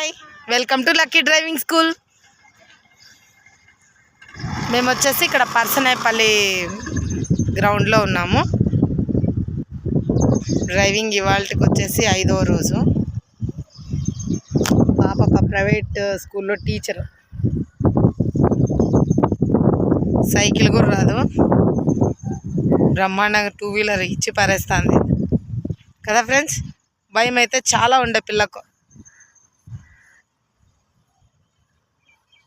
Hi. Welcome to lucky driving school మేము వచ్చేసి ఇక్కడ పర్సనేపల్లి గ్రౌండ్లో ఉన్నాము. డ్రైవింగ్ ఇవాళకి వచ్చేసి ఐదో రోజు. పాప ఒక ప్రైవేట్ స్కూల్లో టీచర్. సైకిల్ కూడా రాదు. బ్రహ్మాండంగా టూ వీలర్ ఇచ్చి పారేస్తుంది. కదా ఫ్రెండ్స్? భయం అయితే చాలా ఉండే పిల్లకు.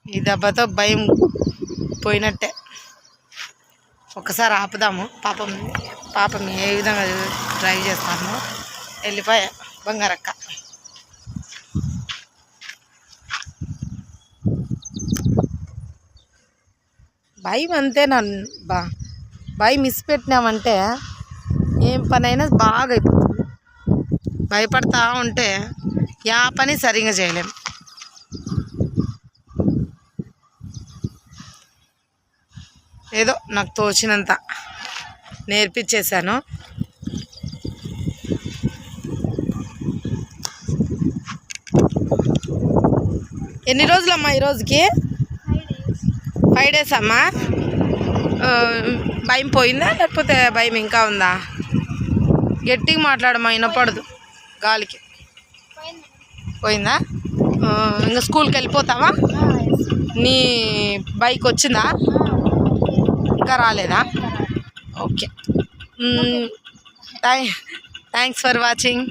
ఈ దెబ్బతో భయం పోయినట్టే. ఒకసారి ఆపుదాము. పాపం పాపం ఏ విధంగా డ్రైవ్ చేస్తాము వెళ్ళిపోయా బంగారక్క. భయం అంతే నన్ను బా భయం మిస్ పెట్టినామంటే ఏం పని అయినా బాగా అయిపోతుంది భయపడతా ఉంటే యా పని సరిగా చేయలేం. ఏదో నాకు తోచినంత నేర్పించేశాను. ఎన్ని రోజులమ్మా ఈ రోజుకి? ఫైవ్ డేస్ అమ్మా? భయం పోయిందా? లేకపోతే భయం ఇంకా ఉందా? గట్టిగా మాట్లాడమ్మా వినపడదు గాలికి. పోయిందా? ఇంకా స్కూల్కి వెళ్ళిపోతావా? నీ బైక్ వచ్చిందా? ఇంకా రాలేదా ఓకే థ్యాంక్స్ ఫర్ వాచింగ్